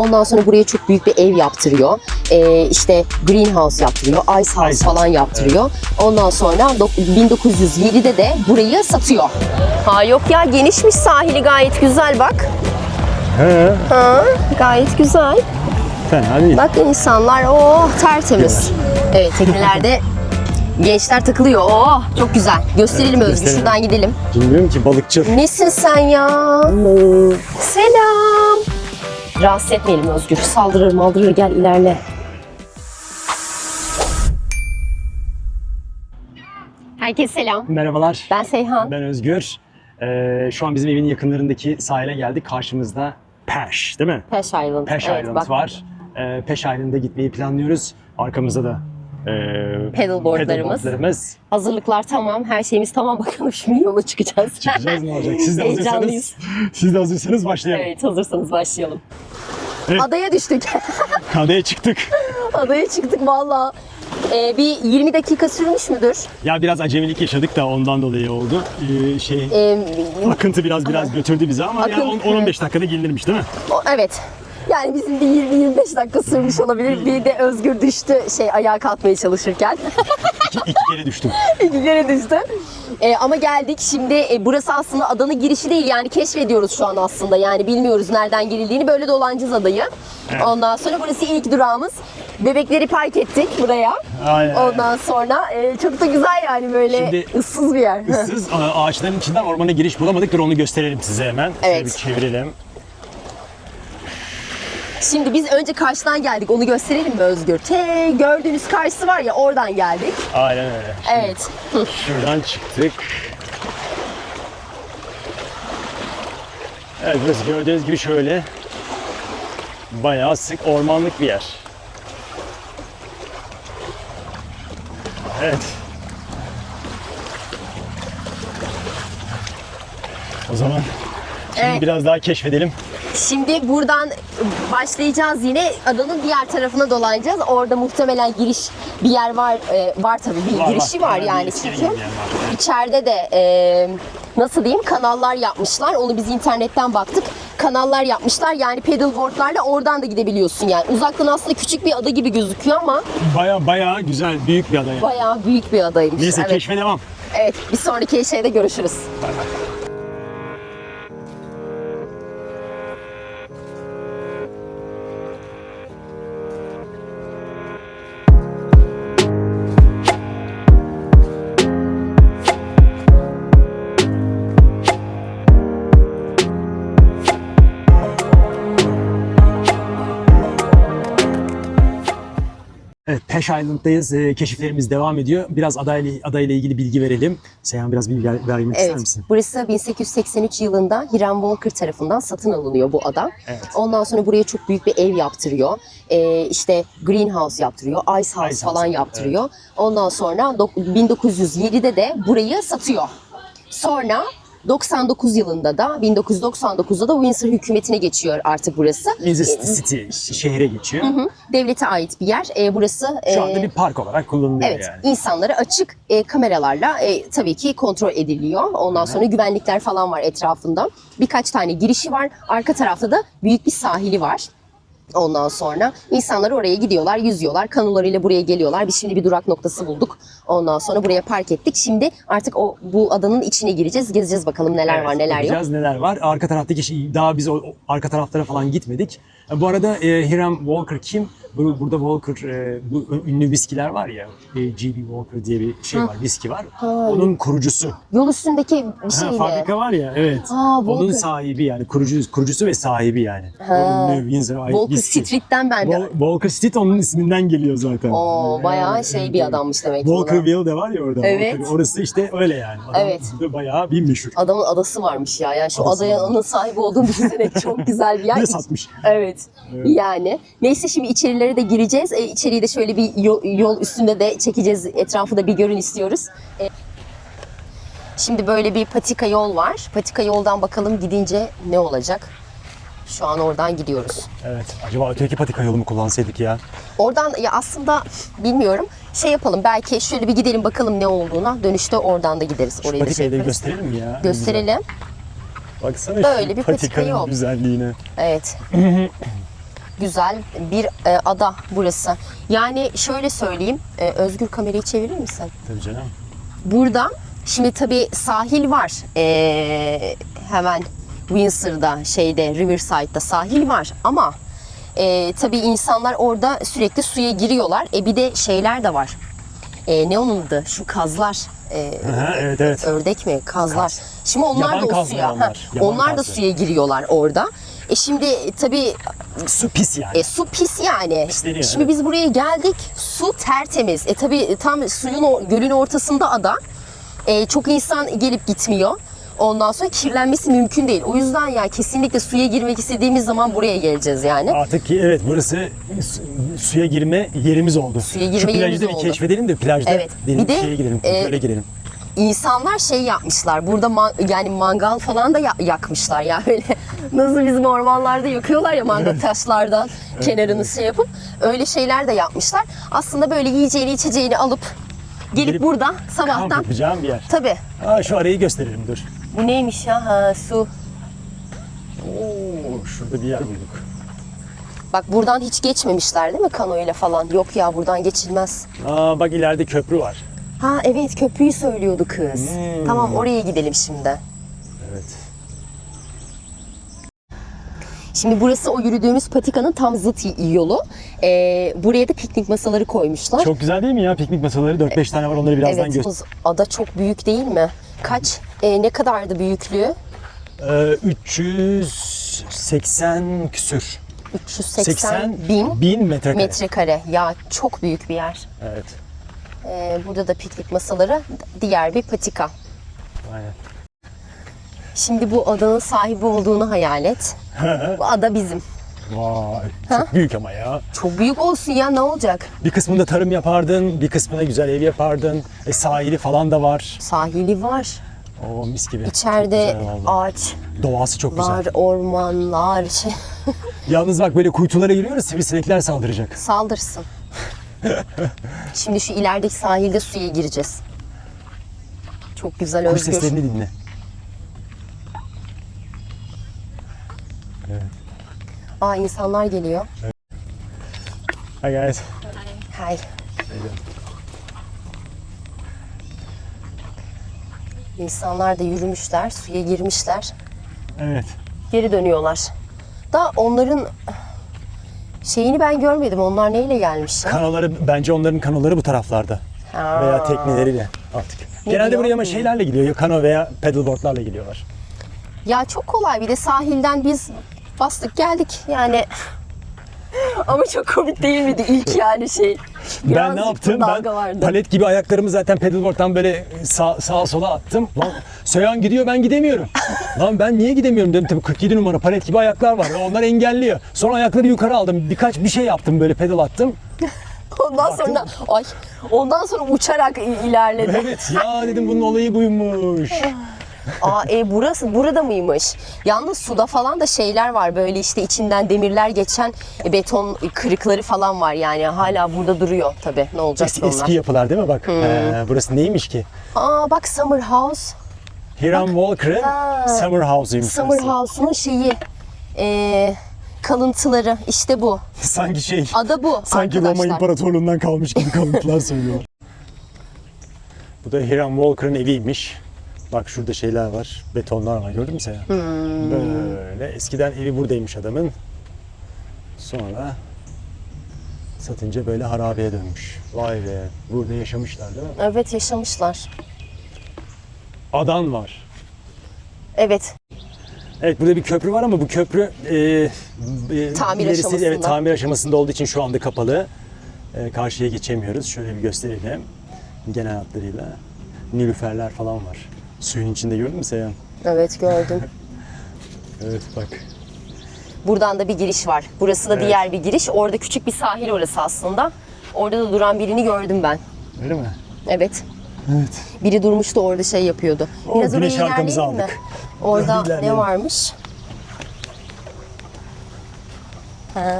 Ondan sonra buraya çok büyük bir ev yaptırıyor. Ee, işte greenhouse yaptırıyor, ice house Ice falan yaptırıyor. Ondan sonra dok- 1907'de de burayı satıyor. Ha yok ya genişmiş sahili gayet güzel bak. He. Ha, gayet güzel. Fena değil. Bak insanlar oh tertemiz. Evet teknelerde gençler takılıyor. Oh çok güzel. Gösterelim Özgür gösterelim. şuradan gidelim. Bilmiyorum ki balıkçı. Nesin sen ya? Hello. Selam. Rahatsız etmeyelim Özgür. Saldırır maldırır gel ilerle. Herkese selam. Merhabalar. Ben Seyhan. Ben Özgür. Ee, şu an bizim evin yakınlarındaki sahile geldik. Karşımızda Peş değil mi? Peş Island. Peş Evet, Island bak. var. Ee, Peş Island'a gitmeyi planlıyoruz. Arkamızda da e, Pedalboardlarımız. pedalboardlarımız. Hazırlıklar tamam. Her şeyimiz tamam. Bakalım şimdi yola çıkacağız. Çıkacağız ne olacak? Siz de hazırsanız, Heyecanlıyız. siz de hazırsanız başlayalım. Evet hazırsanız başlayalım. Evet. Adaya düştük. Adaya çıktık. Adaya çıktık valla. Ee, bir 20 dakika sürmüş müdür? Ya biraz acemilik yaşadık da ondan dolayı oldu. Ee, şey Ee, akıntı biraz biraz götürdü bizi ama ya Akıntı, 10-15 dakikada gelinirmiş değil mi? o- evet. Yani bizim bir 20-25 dakika sürmüş olabilir. Bir de Özgür düştü şey ayağa kalkmaya çalışırken. İki, iki kere düştüm. İki kere düştü. Ee, ama geldik şimdi e, burası aslında adanın girişi değil yani keşfediyoruz şu an aslında yani bilmiyoruz nereden girildiğini böyle dolanacağız adayı. Evet. Ondan sonra burası ilk durağımız. Bebekleri park ettik buraya. Aynen. Ondan sonra e, çok da güzel yani böyle Şimdi- ıssız bir yer. A- ağaçların içinden ormana giriş bulamadık. Dur onu gösterelim size hemen. Şöyle Evet. bir çevirelim. Şimdi biz önce karşıdan geldik onu gösterelim mi Özgür? Te gördüğünüz karşısı var ya oradan geldik. Aynen öyle. Evet. Hı. Şuradan çıktık. Evet burası gördüğünüz gibi şöyle bayağı sık ormanlık bir yer. Evet. O zaman şimdi Evet. biraz daha keşfedelim. Şimdi buradan başlayacağız yine adanın diğer tarafına dolanacağız. Orada muhtemelen giriş bir yer var e, var tabii bir Var, girişi var. var, yani çünkü. var. İçeride de e, nasıl diyeyim kanallar yapmışlar. Onu biz internetten baktık. Kanallar yapmışlar. Yani pedalboardlarla oradan da gidebiliyorsun yani. Uzaktan aslında küçük bir ada gibi gözüküyor ama Baya baya güzel büyük bir ada yani. bayağı büyük bir adaymış. Neyse evet. keşfe devam. evet, bir sonraki şeyde görüşürüz. Evet, Peş Island'dayız. Ee, keşiflerimiz devam ediyor. Biraz adayla, adayla ilgili bilgi verelim. Seyhan biraz bilgi ver- vermek ister Evet. misin? Burası 1883 yılında Hiram Walker tarafından satın alınıyor bu ada. Evet. Ondan sonra buraya çok büyük bir ev yaptırıyor. Ee, işte greenhouse yaptırıyor, ice house Ice falan house, yaptırıyor. Ondan sonra dok- 1907'de de burayı satıyor. Sonra 99 yılında da 1999'da da Windsor hükümetine geçiyor artık burası. Windsor City şehre geçiyor. Hı, Devlete ait bir yer. Ee, burası Şu anda e, bir park olarak kullanılıyor Evet, yani. insanlara açık e, kameralarla e, tabii ki kontrol ediliyor. Ondan sonra güvenlikler falan var etrafında. Birkaç tane girişi var. Arka tarafta da büyük bir sahili var. Ondan sonra insanlar oraya gidiyorlar, yüzüyorlar. Kanolarıyla buraya geliyorlar. Biz şimdi bir durak noktası bulduk. Ondan sonra buraya park ettik. Şimdi artık o bu adanın içine gireceğiz. Gezeceğiz bakalım neler Evet, var, neler yok. bakacağız neler var. Arka taraftaki şey, daha biz o, o arka taraflara falan gitmedik. Bu arada e, Hiram Walker kim? Bu, burada Walker, e, bu ünlü viskiler var ya, e, GB Walker diye bir şey var, viski var. Onun kurucusu. Yol üstünndeki bir Ha, şey mi? fabrika var ya, evet. Onun Walker. sahibi yani, kurucu, kurucusu ve sahibi yani. Ha. O ünlü Windsor Walker viski. Street'ten ben de. Wal- Walker Street onun isminden geliyor zaten. Oo, bayağı şey bir adammış demek ki. Walkerville de var ya orada. Evet. Walker. Orası işte öyle yani. Adam Evet. bayağı bir meşhur. Adamın adası varmış ya. Yani şu Adası adaya var. onun sahibi olduğunu düşünsene. Çok güzel bir yer. Ne satmış? Evet. Yani. Neyse şimdi içerilere de gireceğiz. E, içeriği de şöyle bir yol, yol üstünde de çekeceğiz. Etrafı da bir görün istiyoruz. E, şimdi böyle bir patika yol var. Patika yoldan bakalım gidince ne olacak? Şu an oradan gidiyoruz. Evet. Acaba öteki patika yolu mu kullansaydık ya? Oradan ya aslında bilmiyorum. Şey yapalım belki şöyle bir gidelim bakalım ne olduğuna. Dönüşte oradan da gideriz. Orayı da şey Patikayı da yaparız. gösterelim ya? Gösterelim. Baksana Böyle bir patika patikanın yol. güzelliğine. Evet. güzel bir e, ada burası. Yani şöyle söyleyeyim. e, Özgür kamerayı çevirir misin? Tabii canım. Burada şimdi tabii sahil var. Ee, hemen Windsor'da şeyde Riverside'da sahil var ama e, tabii insanlar orada sürekli suya giriyorlar. E bir de şeyler de var. E, ne onun adı? Şu kazlar. E, Aha, evet evet. ördek mi? Kazlar. Kaz. Şimdi onlar Yaban da o suya. onlar. ha, Yaban onlar da suya giriyorlar orada. E şimdi tabii Su pis yani. e, su pis yani. Pisleniyor, Şimdi evet. biz buraya geldik. Su tertemiz. E tabii tam suyun o- gölün ortasında ada. E, çok insan gelip gitmiyor. Ondan sonra kirlenmesi mümkün değil. O yüzden ya kesinlikle suya girmek istediğimiz zaman buraya geleceğiz yani. Artık ki evet burası su- suya girme yerimiz oldu. Suya girme Şu plajı yerimiz bir oldu. keşfedelim de plajda Evet. Bir de, şeye girelim, e, girelim. İnsanlar şey yapmışlar. Burada ma- yani mangal falan da ya- yakmışlar ya böyle. Nasıl bizim ormanlarda yakıyorlar ya mangal taşlardan kenarını şey yapıp öyle şeyler de yapmışlar. Aslında böyle yiyeceğini içeceğini alıp gelip, Gelip burada Kamp sabahtan yapacağım bir yer. Tabii. Aa, şu arayı gösterelim dur. Bu neymiş ya? Ha, su. Oo, şurada bir yer bulduk. Bak buradan hiç geçmemişler değil mi kano ile falan? Yok ya buradan geçilmez. Aa, bak ileride köprü var. Ha evet köprüyü söylüyordu kız. Hmm. Tamam oraya gidelim şimdi. Evet. Şimdi burası o yürüdüğümüz patikanın tam zıt yolu. Ee, buraya da piknik masaları koymuşlar. Çok güzel değil mi ya piknik masaları? 4-5 tane var onları birazdan evet, göster. ada çok büyük değil mi? Kaç? e, ne kadardı büyüklüğü? Ee, 380 küsür. 380 80 bin bin metrekare. metrekare. Ya çok büyük bir yer. Evet. Ee, burada da piknik masaları, diğer bir patika. Aynen. Şimdi bu adanın sahibi olduğunu hayal et. bu ada bizim. Vay. Çok büyük ama ya. Çok büyük olsun ya ne olacak? Bir kısmında tarım yapardın, bir kısmına güzel ev yapardın. E, sahili falan da var. Sahili var. Oo mis gibi. İçeride ağaç Doğası çok güzel. var, ormanlar, Yalnız bak böyle kuytulara giriyoruz sivrisinekler saldıracak. saldırsın. Şimdi şu ilerideki sahilde suya gireceğiz. Çok güzel Kuş özgür. seslerini dinle. Aa insanlar geliyor. Hi guys. Hay. İnsanlar da yürümüşler, suya girmişler. Evet. Geri dönüyorlar. Da onların şeyini ben görmedim. Onlar neyle gelmiş ya? Kanoları bence onların kanoları bu taraflarda. Ha. Veya tekneleriyle artık. Ne Genelde buraya ama şeylerle gidiyor. Kano veya paddleboardlarla gidiyorlar. Ya çok kolay bir de sahilden biz bastık geldik yani. Ama çok komik değil miydi ilk yani şey? ben ne yaptım? Ben vardı. palet gibi ayaklarımı zaten paddleboard'dan böyle sağ, sağa sola attım. Lan Seyhan gidiyor ben gidemiyorum. Lan ben niye gidemiyorum dedim. Tabii 47 numara palet gibi ayaklar var. Onlar engelliyor. Sonra ayakları yukarı aldım. Birkaç bir şey yaptım böyle pedal attım. Ondan sonra ay ondan sonra uçarak ilerledi. Evet ya dedim bunun olayı buymuş. Aa e burası burada mıymış? Yalnız suda falan da şeyler var böyle işte içinden demirler geçen e, beton kırıkları falan var yani hala burada duruyor tabii. Ne olacak Eski, onlar? eski yapılar değil mi bak? Ee, burası neymiş ki? Aa bak Summer House. Hiram Walker'ın. Summer House'uymuş. Summer. House'un şeyi e, kalıntıları işte bu. Sanki şey, Ada bu sanki Roma arkadaşlar. İmparatorluğundan kalmış gibi kalıntılar söylüyor. Bu da Hiram Walker'ın eviymiş. Bak şurada şeyler var, betonlar var gördün mü sen? Hmm. Böyle eskiden evi buradaymış adamın. Sonra satınca böyle harabeye dönmüş. Vay be, burada yaşamışlar değil mi? Evet yaşamışlar. Adan var. Evet Evet burada bir köprü var ama bu köprü e, e, Tamir ilerisi- aşamasında. Evet tamir aşamasında olduğu için şu anda kapalı. E, karşıya geçemiyoruz. Şöyle bir gösterelim. Genel hatlarıyla. Nilüferler falan var. Suyun içinde gördün mü Seyhan? evet gördüm. Evet bak. Buradan da bir giriş var. Burası da Evet. diğer bir giriş. Orada küçük bir sahil orası aslında. Orada da duran birini gördüm ben. Öyle mi? Evet. Evet. Biri durmuştu orada şey yapıyordu. O, Biraz güneşi arkamıza mi? aldık. Orada ne varmış? Ha.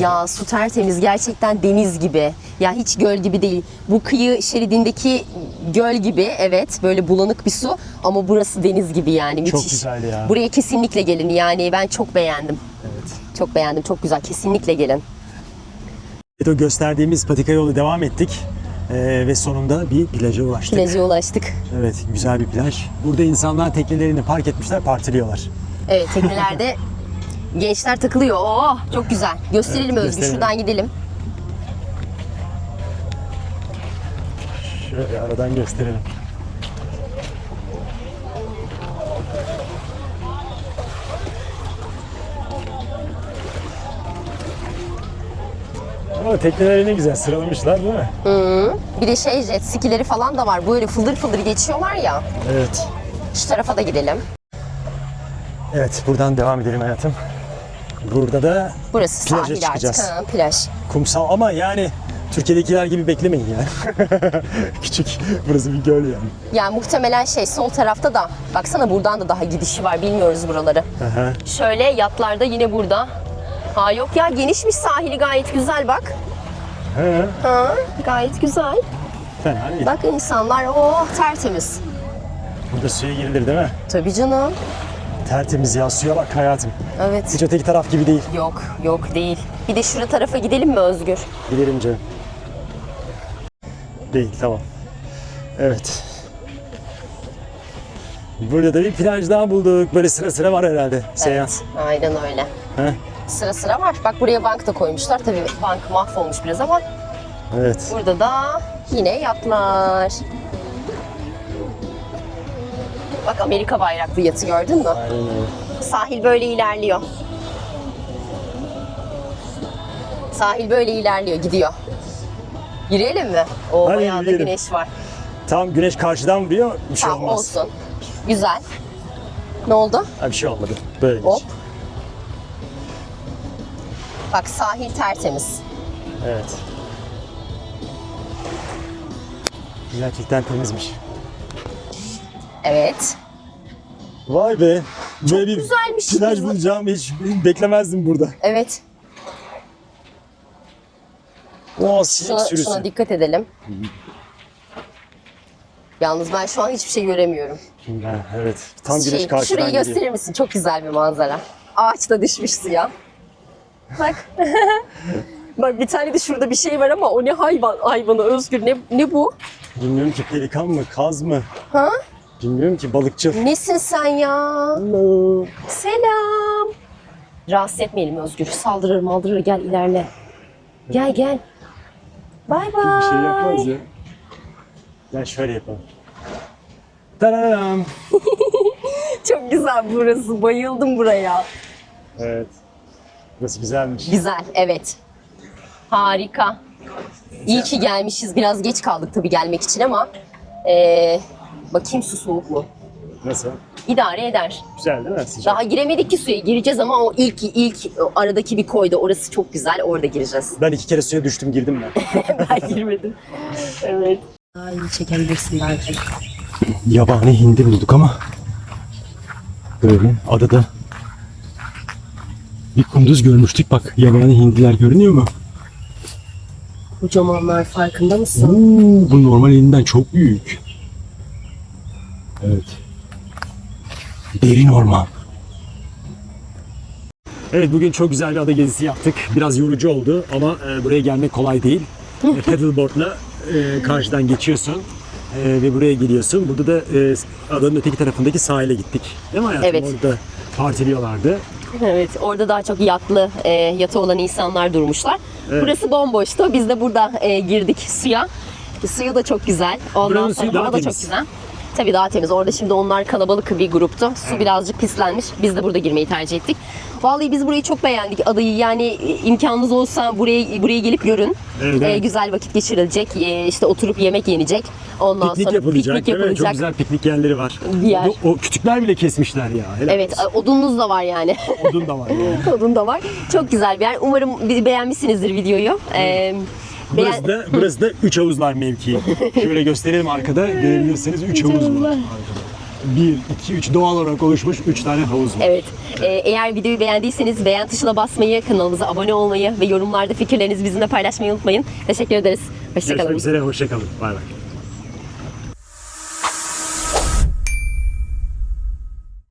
Ya su tertemiz gerçekten deniz gibi. Ya hiç göl gibi değil. Bu kıyı şeridindeki göl gibi evet böyle bulanık bir su ama burası deniz gibi yani müthiş. Çok güzel ya. Buraya kesinlikle gelin yani ben çok beğendim. Evet. Çok beğendim. Çok güzel. Kesinlikle gelin. Evet o gösterdiğimiz patika yolu devam ettik. Ee, ve sonunda bir plaja ulaştık. Plaja ulaştık. Evet güzel bir plaj. Burada insanlar teknelerini park etmişler partiliyorlar. Evet teknelerde gençler takılıyor. Oo, çok güzel. Gösterelim Evet, Özgür. Şuradan gidelim. Şöyle aradan gösterelim. Ama tekneleri ne güzel sıralamışlar değil mi? Bir de şey jet skileri falan da var. Böyle fıldır fıldır geçiyorlar ya. Evet. Şu tarafa da gidelim. Evet buradan devam edelim hayatım. Burada da Burası Plaja sahil çıkacağız. artık. Ha, plaj. kumsal ama yani Türkiye'dekiler gibi beklemeyin yani. Küçük. Burası bir göl yani. Yani muhtemelen şey sol tarafta da. Baksana buradan da daha gidişi var. Bilmiyoruz buraları. Aha. Şöyle yatlarda yine burada. Ha yok ya genişmiş sahili gayet güzel bak. He, Ha gayet güzel. fena değil. Bak insanlar oh tertemiz. Burada suya girilir değil mi? Tabii canım. Tertemiz ya suya bak hayatım. Evet. Hiç öteki taraf gibi değil. Yok yok değil. Bir de şura tarafa gidelim mi Özgür? Gidelim canım. Değil tamam. Evet. Burada da bir plaj daha bulduk. Böyle sıra sıra var herhalde. Seans. Evet, aynen öyle. He? Sıra sıra var. Bak buraya bank da koymuşlar. Tabii bank mahvolmuş biraz ama Evet. burada da yine yatlar. Bak Amerika bayraklı yatı gördün mü? Sahil böyle ilerliyor. Sahil böyle ilerliyor, gidiyor. Girelim mi? O Hadi bayağı da yürüyelim. güneş var. Tam güneş karşıdan vuruyor. Bir şey Tamam olmaz. olsun. Güzel. Ne oldu? Ha, bir şey olmadı. Böyle geç. Hop. Bak sahil tertemiz. Evet. Gerçekten temizmiş. Evet. Vay be. Böyle bir güzelmiş. plaj bulacağımı hiç beklemezdim burada. Evet. O Şuna, sürüsü. şuna dikkat edelim. Yalnız ben şu an hiçbir şey göremiyorum. Ha, evet. Tam güneş Şey, karşıdan şurayı geliyor. gösterir misin? Çok güzel bir manzara. Ağaç da düşmüş suya. Bak. Bak bir tane de şurada bir şey var ama o ne hayvan hayvanı Özgür ne ne bu? Bilmiyorum ki pelikan mı, kaz mı? Ha? Bilmiyorum ki balıkçı. Nesin sen ya? Hello. Selam. Rahatsız etmeyelim Özgür. Saldırır maldırır gel ilerle. Gel gel. Bay bay. Bir şey yapmaz ya. Gel şöyle yapalım. Tararam. Çok güzel burası. Bayıldım buraya. Evet. Burası güzelmiş. Güzel, evet. Harika. İyi ki gelmişiz. Biraz geç kaldık tabii gelmek için ama ee, bakayım su soğuk mu? Nasıl? İdare eder. Güzel değil mi? Sıcak. Daha giremedik ki suya. Gireceğiz ama o ilk ilk o aradaki bir koyda. Orası çok güzel. Orada gireceğiz. Ben iki kere suya düştüm girdim ben. ben girmedim. Evet. Daha iyi çekebilirsin belki. Yabani hindi bulduk ama böyle adada bir kunduz görmüştük bak yabani hindiler görünüyor mu? Kocamanlar farkında mısın? Oo, bu normal hindinden çok büyük. Evet. Derin orman. Evet bugün çok güzel bir ada gezisi yaptık. Biraz yorucu oldu ama e, buraya gelmek kolay değil. E, Paddleboard'la e, karşıdan geçiyorsun e, ve buraya geliyorsun. Burada da e, adanın öteki tarafındaki sahile gittik. Değil mi hayatım? Evet. Orada partiliyorlardı. Evet, orada daha çok yatlı, e, yatı olan insanlar durmuşlar. Evet. Burası bomboştu. Biz de burada e, girdik suya. Suyu da çok güzel. Ondan Buranın sonra suyu daha hava da çok temiz. güzel. Tabii daha temiz. Orada şimdi onlar kalabalık bir gruptu. Su birazcık pislenmiş. Biz de burada girmeyi tercih ettik. Vallahi biz burayı çok beğendik. Adayı yani e, imkanınız olsa buraya buraya gelip görün. Evet, E, evet. güzel vakit geçirilecek. E, işte oturup yemek yenecek. Ondan Piknik sonra yapılacak. piknik yapılacak. Çok güzel piknik yerleri var. Bir yer. O, o kütükler bile kesmişler ya. Helal Evet, olsun. odunumuz da var yani. Odun da var yani. Odun da var. Çok güzel bir yer. Umarım be- beğenmişsinizdir videoyu. Ee, beğen- Burası da, burası da üç havuzlar mevkii. Şöyle gösterelim arkada görebilirsiniz üç havuz var. arkada. Bir, iki, üç doğal olarak oluşmuş üç tane havuz var. Evet. Ee, eğer videoyu beğendiyseniz beğen tuşuna basmayı, kanalımıza abone olmayı ve yorumlarda fikirlerinizi bizimle paylaşmayı unutmayın. Teşekkür ederiz. Görüşmek Hoşçakalın. üzere, hoşçakalın. Bay bay.